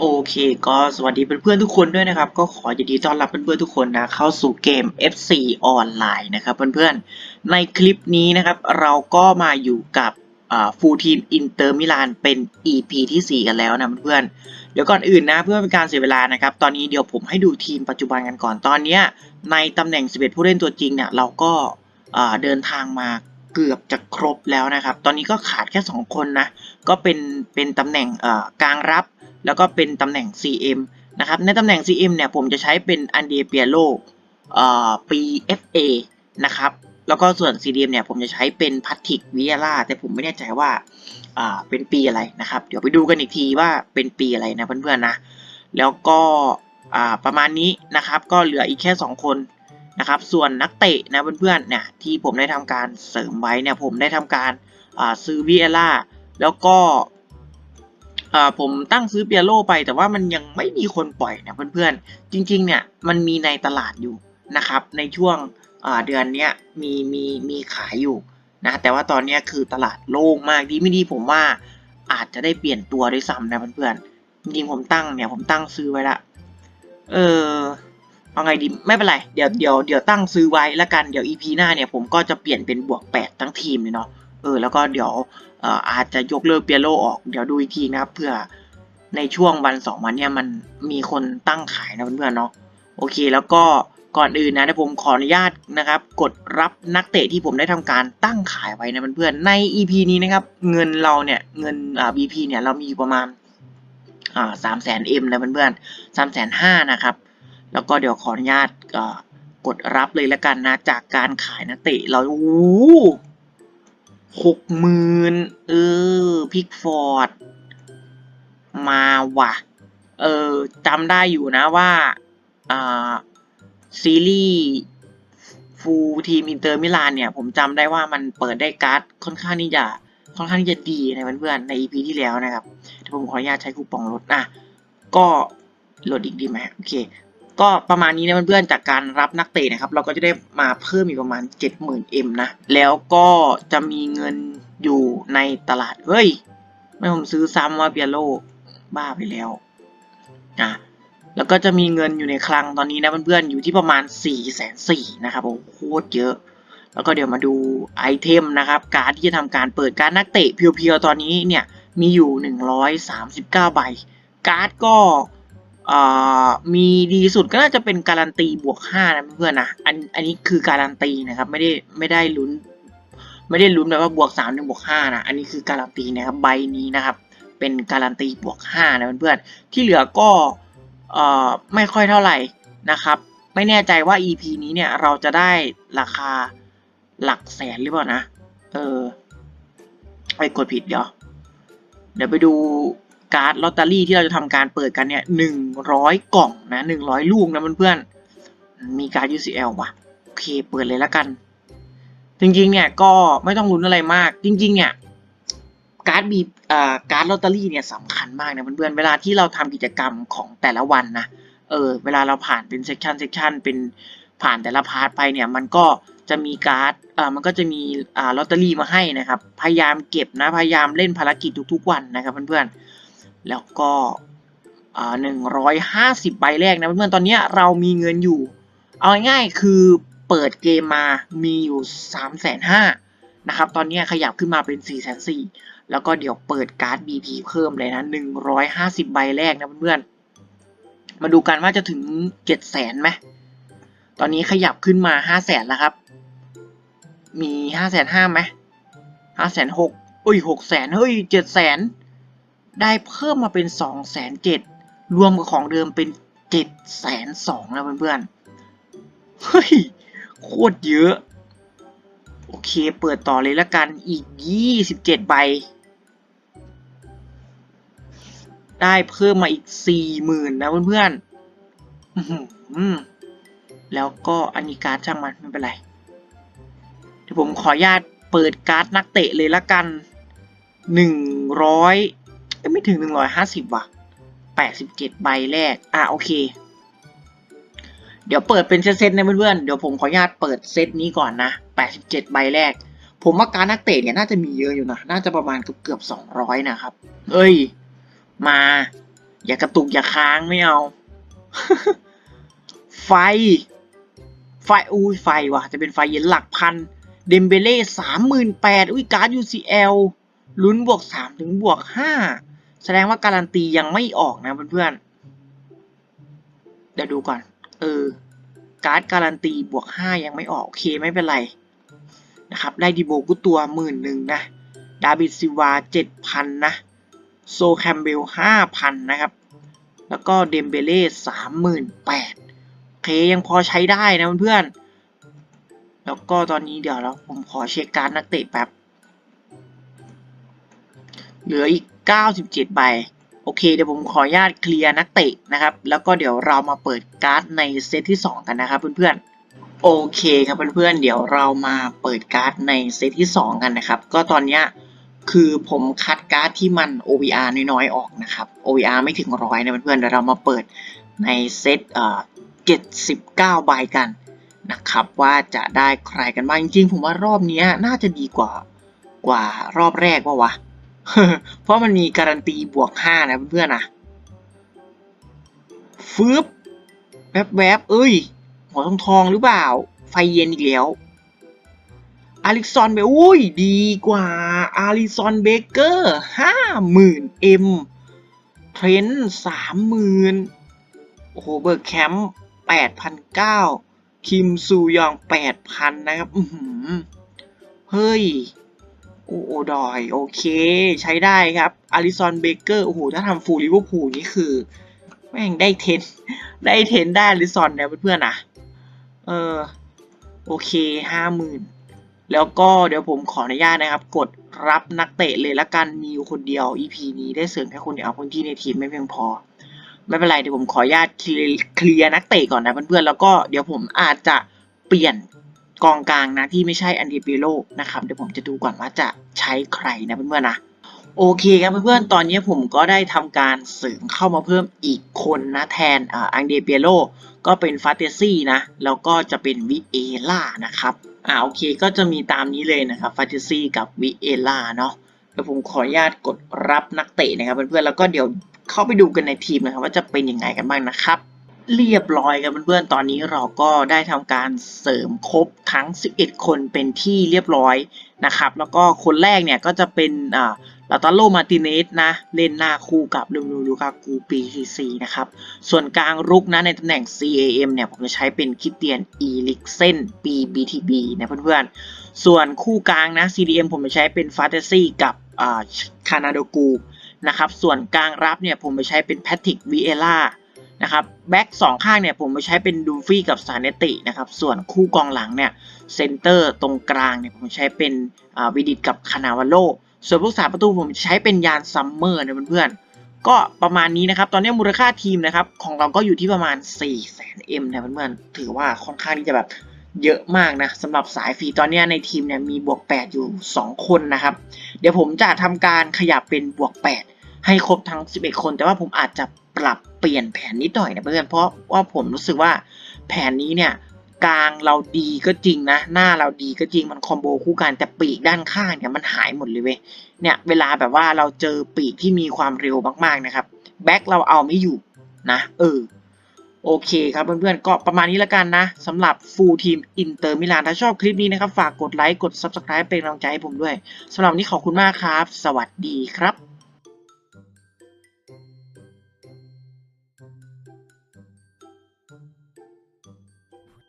โอเคก็สวัสดีเพื่อนๆทุกคนด้วยนะครับ ก็ขอยินดีต้อนรับเพื่อนๆทุกคนนะเข้าสู่เกม FC ออนไลน์นะครับเพื่อนๆในคลิปนี้นะครับ เราก็มาอยู่กับฟูลทีมอินเตอร์มิลานเป็น EP ที่ 4 กันแล้วนะเพื่อนๆเดี๋ยวก่อนอื่นนะเพื่อเป็นการเสียเวลานะครับ ตอนนี้เดี๋ยวผมให้ดูทีมปัจจุบันกันก่อนตอนนี้ในตำแหน่ง 11 ผู้เล่นตัวจริงเนี่ยเราก็เดินทางมาเกือบจะครบแล้วนะครับ ตอนนี้ก็ขาดแค่ 2 คนนะก็เป็นเป็นตำแหน่งกลางรับ แล้วก็เป็นตำแหน่ง CM นะครับในตำแหน่ง CM เนี่ยผมจะใช้เป็นอันเดียเปียโลเอ่อปี FA นะครับแล้วก็ส่วน CDM เนี่ยผมจะใช้เป็นพัทติกวิเอล่าแต่ผมไม่แน่ใจว่าอ่าเป็นปีอะไรนะครับ เดี๋ยวไปดูกันอีกทีว่าเป็นปีอะไรนะเพื่อนๆนะ แล้วก็อ่าประมาณนี้นะครับก็เหลืออีกแค่ 2 คนนะครับส่วนนักเตะนะเพื่อนๆเนี่ยที่ผมได้ทำการเสริมไว้เนี่ยผมได้ทำการอ่าซื้อวิเอล่าแล้วก็ อ่าผมตั้งซื้อเปียโลไป แต่ว่ามันยังไม่มีคนปล่อยนะเพื่อนๆ จริงๆเนี่ยมันมีในตลาดอยู่นะครับ ในช่วงอ่าเดือนเนี้ยมีมีมีขายอยู่นะแต่ว่าตอนนี้คือตลาดโล่งมากดีไม่ดีผมว่าอาจจะได้เปลี่ยนตัวด้วยซ้ำนะเพื่อนๆจริงผมตั้งเนี่ยผมตั้งซื้อไว้ละเออเอาไงดีไม่เป็นไรเดี๋ยวเดี๋ยวเดี๋ยวตั้งซื้อไว้แล้วกันเดี๋ยว EP หน้าเนี่ยผมก็จะเปลี่ยนเป็นบวก 8 ทั้งทีมเลยเนาะ เออแล้วก็เดี๋ยวอาจจะยกเลิกเปียโลออกเดี๋ยวดูอีกทีนะครับเพื่อในช่วงวันสองวันเนี่ยมันมีคนตั้งขายนะเพื่อนๆเนาะโอเคแล้วก็ก่อนอื่นนะเดี๋ยวผมขออนุญาตนะครับ กดรับนักเตะที่ผมได้ทำการตั้งขายไว้นะเพื่อนๆใน EP นี้นะครับ เงินเราเนี่ยเงินอ่า BP เนี่ยเรามีอยู่ประมาณอ่าสามแสนเอ็มนะเพื่อนๆสามแสนห้านะครับ แล้วก็เดี๋ยวขออนุญาตกดรับเลยแล้วกันนะจากการขายนักเตะเราโอ้ หกหมื่นเออพิกฟอร์ด มาว่ะ เออจำได้อยู่นะว่า อ่า ซีรีส์ฟูทีมอินเตอร์มิลานเนี่ย ผมจำได้ว่ามันเปิดได้การ์ดค่อนข้างที่จะค่อนข้างที่จะดีนะเพื่อนๆใน EP ที่แล้วนะครับเดี๋ยวผมขออนุญาตใช้คูปองลดอะก็ลดอีกดีไหมโอเค ก็ประมาณนี้นะเพื่อนๆจากการรับนักเตะนะครับ เราก็จะได้มาเพิ่มอีกประมาณ 70,000 M นะ แล้วก็จะมีเงินอยู่ในตลาด เฮ้ย ไม่ผมซื้อซ้ำว่าเปียโลบ้าไปแล้วอะแล้วก็จะมีเงินอยู่ในคลังตอนนี้นะเพื่อนๆอยู่ที่ประมาณ4ี่แสนสี่นะครับโอ้โคตรเยอะ แล้วก็เดี๋ยวมาดูไอเทมนะครับ การที่จะทำการเปิดการนักเตะเพียวๆตอนนี้เนี่ยมีอยู่ 139 ใบ การ์ดก็ มีดีสุดก็น่าจะเป็นการันตีบวก5นะเพื่อนนะอันอันนี้คือการันตีนะครับไม่ได้ไม่ได้ลุ้น ไม่ได้ลุ้นแบบว่าบวก3ถึงบวก5นะอันนี้คือการันตีนะครับใบนี้นะครับ เป็นการันตีบวก5นะเพื่อนๆที่เหลือก็เอ่อไม่ค่อยเท่าไหร่นะครับ ไม่แน่ใจว่า EP นี้เนี่ยเราจะได้ราคาหลักแสนหรือเปล่านะ เออไปกดผิดเดี๋ยว เดี๋ยวไปดู การ์ดลอตเตอรี่ที่เราจะทำการเปิดกันเนี่ยหนึ่งร้อยกล่องนะหนึ่งร้อยลูกนะเพื่อนๆมีการ์ด UCL ว่ะโอเคเปิดเลยล้วกัน จริงๆเนี่ยก็ไม่ต้องลุ้นอะไรมาก จริง ๆ เนี่ยการ์ดบีอ่าการ์ดลอตเตอรี่เนี่ยสำคัญมากนะเพื่อนๆเวลาที่เราทำกิจกรรมของแต่ละวันนะเออเวลาเราผ่านเป็นเซกชันเซกชันเป็นผ่านแต่ละพาร์ทไปเนี่ยมันก็จะมีการ์ดอ่ามันก็จะมีอ่าลอตเตอรี่มาให้นะครับ พยายามเก็บนะ พยายามเล่นภารกิจทุกๆวันนะครับเพื่อนๆ แล้วก็หนึ่งร้อยห้าสิบใบแรกนะเพื่อนๆตอนนี้เรามีเงินอยู่ เอาง่ายๆคือเปิดเกมมามีอยู่สามแสนห้านะครับตอนนี้ขยับขึ้นมาเป็นสี่แสนสี่แล้วก็เดี๋ยวเปิดการ์ด BP เพิ่มเลยนะหนึ่งร้อยห้าสิบใบแรกนะเพื่อนๆมาดูกันว่าจะถึงเจ็ดแสนไหมตอนนี้ขยับขึ้นมาห้าแสนแล้วครับ มีห้าแสนห้าไหมห้าแสนหกอุ้ยหกแสนเฮ้ยเจ็ดแสน ได้เพิ่มมาเป็นสองแสนเจ็ดรวมกับของเดิมเป็นเจ็ดแสนสองแล้วเพื่อนๆ เฮ้ย โคตรเยอะ โอเค เปิดต่อเลยละกันอีกยี่สิบเจ็ดใบ ได้เพิ่มมาอีกสี่หมื่นนะเพื่อนๆอื้อหือแล้วก็อันนี้การ์ดช่างมันไม่เป็นไร เดี๋ยวผมขออนุญาตเปิดการ์ดนักเตะเลยละกันหนึ่งร้อย ไม่ถึงหนึ่งร้อยห้าสิบว่ะแปดสิบเจ็ดใบแรก อะโอเค เดี๋ยวเปิดเป็นเซตๆนะเพื่อนๆ เดี๋ยวผมขออนุญาตเปิดเซตนี้ก่อนนะแปดสิบเจ็ดใบแรก ผมว่าการนักเตะเนี่ยน่าจะมีเยอะอยู่นะ น่าจะประมาณเกือบเกือบสองร้อยนะครับ เอ้ย มา อย่ากระตุกอย่าค้างไม่เอา ไฟ ไฟอุ้ยไฟว่ะ จะเป็นไฟเย็นหลักพัน เดมเบเล่สามหมื่นแปดอุ้ยการ์ด UCL ลุ้นบวกสามถึงบวกห้า แสดงว่าการันตียังไม่ออกนะเพื่อนๆ เดี๋ยวดูก่อน เออ การ์ดการันตีบวกห้ายังไม่ออก โอเคไม่เป็นไร นะครับ ได้ดีโบกุตัวหมื่นหนึ่งนะ ดาบิดซิวาเจ็ดพันนะ โซแคมเบลห้าพันนะครับ แล้วก็เดมเบเล่สามหมื่นแปดโอเคยังพอใช้ได้นะเพื่อนๆ แล้วก็ตอนนี้เดี๋ยวเราผมขอเช็คการดนักเตะแป๊บ เหลืออีก 97 ใบ โอเค เดี๋ยวผมขออนุญาตเคลียร์นักเตะนะครับ แล้วก็เดี๋ยวเรามาเปิดการ์ดในเซตที่ 2 กันนะครับเพื่อนๆ โอเคครับเพื่อนๆ เดี๋ยวเรามาเปิดการ์ดในเซตที่ 2 กันนะครับ ก็ตอนเนี้ยคือผมคัดการ์ดที่มัน OVR น้อยๆ ออกนะครับ OVR ไม่ถึงร้อยนะเพื่อนๆเดี๋ยวเรามาเปิดในเซตเอ่อ79 ใบกันนะครับว่าจะได้ใครกันบ้างจริงๆ ผมว่ารอบนี้น่าจะดีกว่ากว่ารอบแรกว่าวะ เพราะมันมีการันตีบวกห้านะเพื่อนๆนะฟืบแวบแวบๆเอ้ย หัวทองทองหรือเปล่า ไฟเย็นอีกแล้ว อาริซอนเบอุ้ย ดีกว่า อาริซอนเบเกอร์ห้าหมื่นเอ็มเทรนสามหมื่นโอ้โหเบิร์กแคมป์แปดพันเก้าคิมซูยองแปดพันนะครับ เฮ้ย โอ้โอดอยโอเค ใช้ได้ครับอาริซอนเบเกอร์โอ้โหถ้าทำฟูลลิเวอร์พูลนี่คือ แม่งได้เทน ได้เทนได้อาริซอนเนี่ยเพื่อนๆนะเออโอเคห้าหมื่นแล้วก็เดี๋ยวผมขออนุญาตนะครับ กดรับนักเตะเลยละกันมีอยู่คนเดียว EP นี้ได้เสริมแค่คนเดียวเอาพื้นที่ในทีมไม่เพียงพอ ไม่เป็นไรเดี๋ยวผมขออนุญาตเคลียร์นักเตะก่อนนะเพื่อนๆแล้วก็เดี๋ยวผมอาจจะเปลี่ยน กองกลางนะที่ไม่ใช่อันเดปิโลนะครับ เดี๋ยวผมจะดูก่อนว่าจะใช้ใครนะเพื่อนๆนะโอเคครับเพื่อนๆ ตอนนี้ผมก็ได้ทำการเสริมเข้ามาเพิ่มอีกคนนะแทนอังเดเปียโลก็เป็นฟาเตซี่นะ แล้วก็จะเป็นวิเอล่านะครับ อ่าโอเคก็จะมีตามนี้เลยนะครับฟาเตซี่กับวิเอล่าเนาะเดี๋ยวผมขออนุญาตกดรับนักเตะนะครับเพื่อนๆ แล้วก็เดี๋ยวเข้าไปดูกันในทีมนะครับว่าจะเป็นยังไงกันบ้างนะครับ เรียบร้อยครับเพื่อนๆ ตอนนี้เราก็ได้ทำการเสริมครบทั้ง 11 คนเป็นที่เรียบร้อยนะครับ แล้วก็คนแรกเนี่ยก็จะเป็นอ่าลาตาโลมาติเนสนะ เล่นหน้าคู่กับลูนูลูกากูปีซีซีนะครับ ส่วนกลางรุกนะในตำแหน่ง CAM เนี่ย ผมจะใช้เป็นคิดเตียนอีลิกเซนปี BTB นะเพื่อนๆ ส่วนคู่กลางนะ CDM ผมจะใช้เป็นฟาเตซี่กับอ่าคานาโดกูนะครับ ส่วนกลางรับเนี่ย ผมไปใช้เป็นแพทริกวีเอล่า นะครับแบ็กสองข้างเนี่ยผมไปใช้เป็นดูฟี่กับซาเนตินะครับส่วนคู่กองหลังเนี่ยเซนเตอร์ตรงกลางเนี่ยผมใช้เป็นวิดิตกับคานาวาโลส่วนผู้สาประตูผมใช้เป็นยานซัมเมอร์นะเพื่อนๆก็ประมาณนี้นะครับ ตอนนี้มูลค่าทีมนะครับของเราก็อยู่ที่ประมาณ 4 0 0 0 0 0 M นะเพื่อนๆถือว่าค่อนข้างที่จะแบบเยอะมากนะสำหรับสายฟรีตอนนี้ในทีมเนี่ยมีบวก 8 อยู่ 2 คนนะครับ เดี๋ยวผมจะทำการขยับเป็นบวก 8 ให้ครบทั้ง 11 คน แต่ว่าผมอาจจะปรับ เปลี่ยนแผนนิดหน่อยนะเพื่อนเพราะว่าผมรู้สึกว่าแผนนี้เนี่ยกลางเราดีก็จริงนะ หน้าเราดีก็จริงมันคอมโบคู่กันแต่ปีกด้านข้างเนี่ยมันหายหมดเลยเว้ยเนี่ยเวลาแบบว่าเราเจอปีกที่มีความเร็วมากๆนะครับแบ็คเราเอาไม่อยู่นะเออโอเคครับเพื่อนๆก็ประมาณนี้ล้วกันนะสำหรับฟูลทีมอินเตอร์มิลานถ้าชอบคลิปนี้นะครับ ฝากกดไลค์กด Subscribe เป็นกำลังใจให้ผมด้วยสำหรับนี้ขอบคุณมากครับ สวัสดีครับ